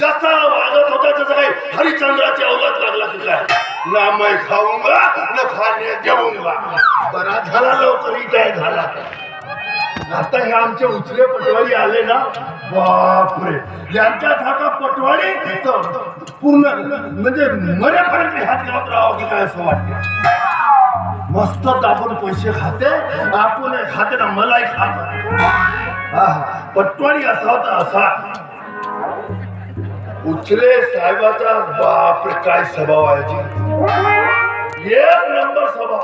जसा वागत होता तसं काही हरिचंद्राची अवगत लागला की काय ना मै खाऊंगा न खाणे देऊंगा बरा झाला लवकर काय झाला आता हे आमचे उचले पटवारी आले ना बापरे यांच्या सारखा पटवारी पूर्ण म्हणजे मरेपर्यंत हात घालत राहावं की काय असं वाटतं मस्तच आपण पैसे खाते आपण खाते ना मलाही खात पटवाडी असावाचा असा. उचले साहेबाचा बापरे काय स्वभाव आहे एक नंबर स्वभाव.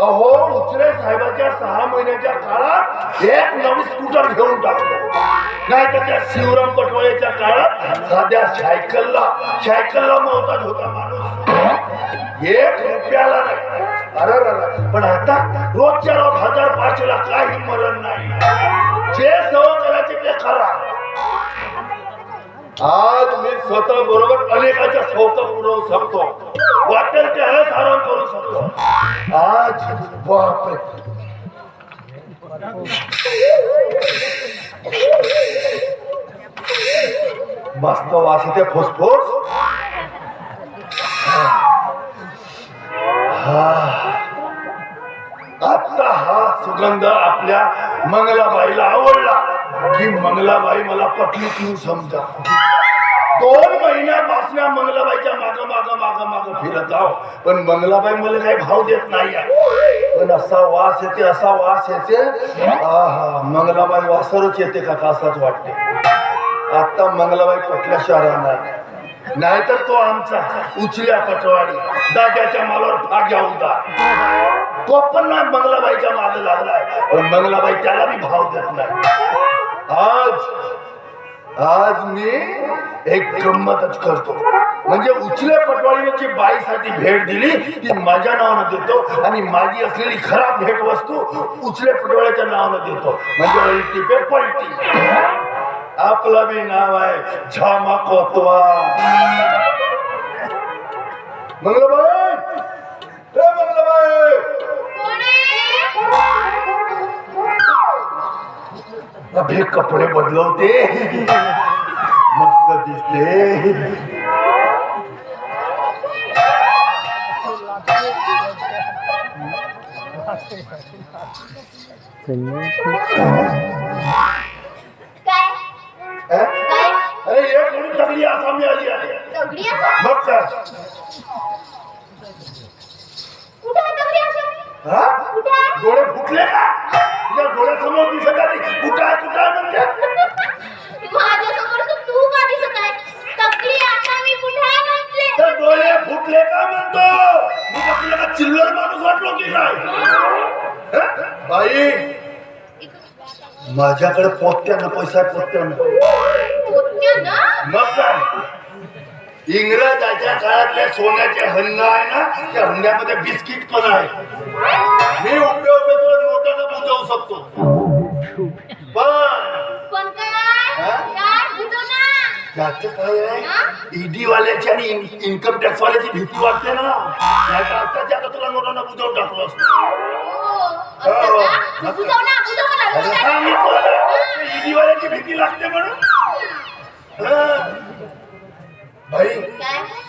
अहो उचले साहेबाच्या सहा महिन्याच्या काळात एक नवीन स्कूटर घेऊन टाकतो. नाही तर त्या शिवराम पटवाळेच्या काळात साध्या सायकलला सायकलला मोहताज होता माणूस. एक रुपयाला नाही. अरे पण आता रोजच्या रोज हजार पाचशेला काही मरण नाही. जे सवय करायचे ते करा. आज मी स्वतः बरोबर अनेकाच्या संस्था पुरवू शकतो वाटेल त्यावेळेस आराम करू शकतो आज बाप मस्त वास येते फुसफुस. हा. मंगलाबाईला आवडला की मंगलाबाई मला पटली तू समजा. दोन महिन्यापासून मंगलाबाईच्या माग माग माग माग फिरत आहो. पण मंगलाबाई मला काही भाव देत नाही पण असा वास येते असा वास येते. आहा मंगलाबाई वासरच येते का कासाच वाटते? आता मंगलाबाई पटल्या शहरांना. नाहीतर तो आमचा उचल्या पटवाडी. दाग्याच्या मालावर फाग्या होता तो पण ना मंगलाबाईच्या मागे लागलाय. पण मंगलाबाई त्याला मी भाव देत नाही. आज आज मी एक गंमतच करतो. म्हणजे उचल्या पटवाळीची बाईसाठी भेट दिली ती माझ्या नावानं देतो आणि माझी असलेली खराब भेट वस्तू उचल्या पटवाळ्याच्या नावानं देतो. म्हणजे अल्टी पे पलटी. आपलं बी नाव आहे झामा कोतवा मंगलबाई! अभे कपडे बदलवते. मस्त दिसते. माझ्याकडे पोत्यानं पैसा आहे, पोत्यानं मग काय? इंग्रजाच्या काळातले सोन्याचे हंड आहे ना त्या हंड्यामध्ये बिस्किट पण आहे. मी उपयोग तुला नोटानं बुजवू शकतो. पण त्याचं काय? आहे? ईडी वाल्याची आणि इन्कम टॅक्स वाल्याची भीती वाटते ना. आताच्या आता तुला नोटानं बुजवून टाकलं असतं. हो वाल्याची भीती लागते म्हणून. हं. भाई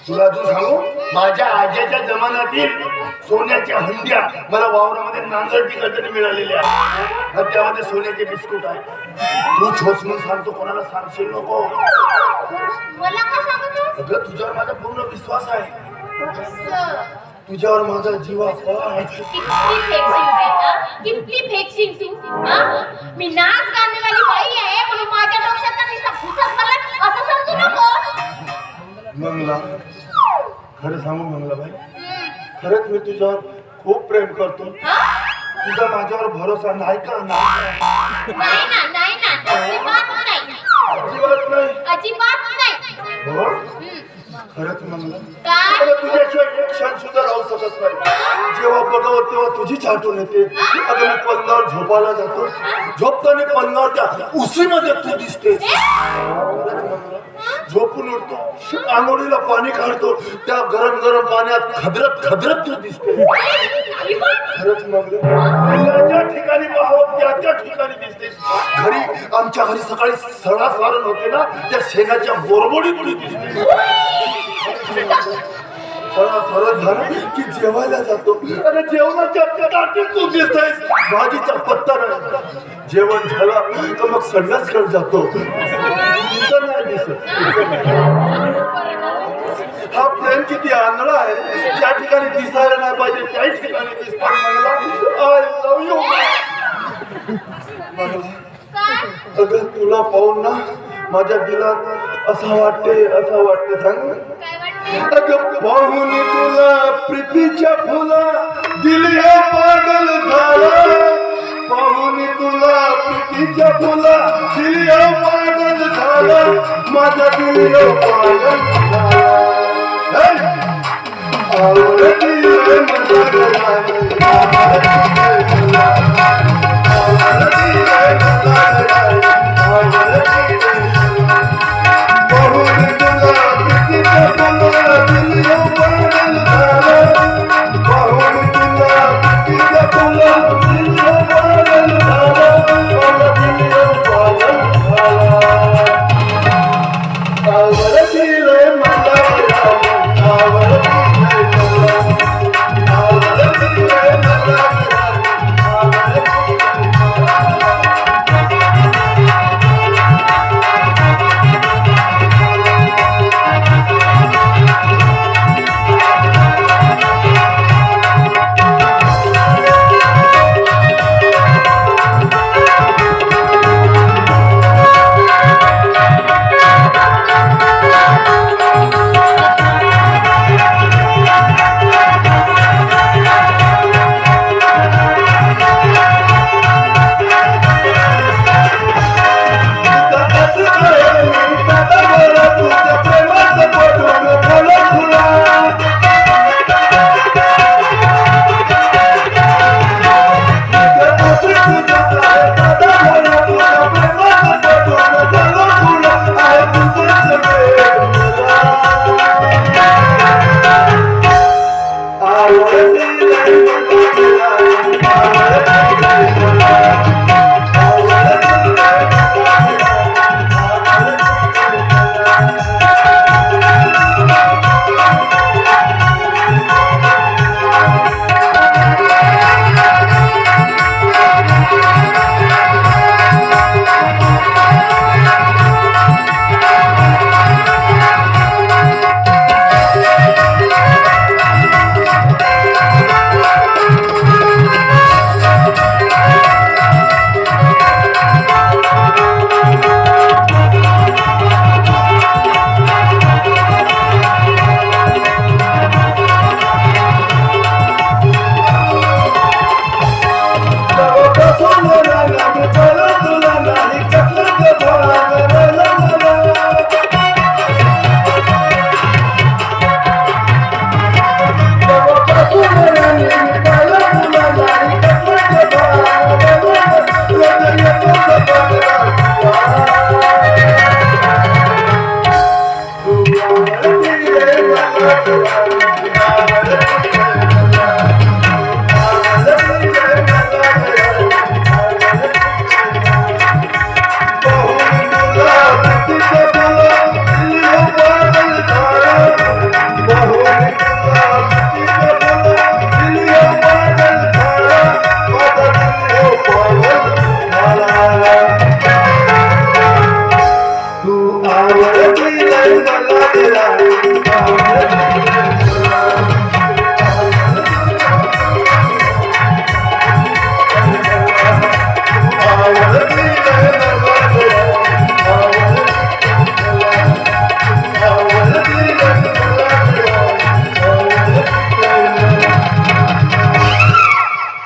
तुला तू सांगू? माझ्या आज्याच्या जमान्यातील सोन्याच्या हंड्या मला वावरामध्ये नांगर करताना मिळालेल्या आहेत. आणि त्यामध्ये सोन्याचे बिस्कुट आहे तू छोस म्हणून सांगतो कोणाला सांगशील नको? अगं तुझ्यावर माझा पूर्ण विश्वास आहे. तुझ्यावर माझा जीवा हा? हा? मी नाच गाणेवाली बाई आहे म्हणून माझ्या नुसता असं समजू नको मंगला खरं सांगू मंगला भाई खरंच मी तुझ्यावर खूप प्रेम करतो. तुझा माझ्यावर भरोसा नाही का? नाही ना नाही ना अजिबात नाही. अजिबात नाही. अजिबात नाही. हो हम्म. खरंच अगं तुझ्याशिवाय एक क्षण सुद्धा राहू शकत नाही. जेव्हा बघावं तेव्हा तुझीच आठवण येते. अगं मी पलंगावर झोपायला जातो. झोपताना पलंगावर त्या उशीमध्ये तू दिसते झोपून उठतो. आंघोळीला पाणी काढतो त्या गरम गरम पाण्यात खदरत खदरत तो दिसतो खरंच मग ज्या ठिकाणी पाहावं त्या त्या ठिकाणी दिसते घरी आमच्या घरी सकाळी सडा सारण होते ना त्या शेणाच्या बोरबोडी दिसते सारण झालं की जेवायला जातो. आणि जेवणाच्या ताटीत तू दिसतेस भाजीचा पत्ता नाही. जेवण झालं तर मग संडासकडे जातो. तुझं नाही दिसत. हा प्रेम किती आंधळा आहे. ज्या ठिकाणी दिसायला नाही पाहिजे त्या ठिकाणी दिसतात आय यू अगं तुला पाहून ना माझ्या दिलात असं वाटते असं वाटते सांग पाहुनी तुला प्रीतीच्या फुला दिली पागल झाला पाहुनी तुला प्रीतीच्या फुला दिली पागल झाला माझ्या दिली पागल आवडती माझ्या आवडती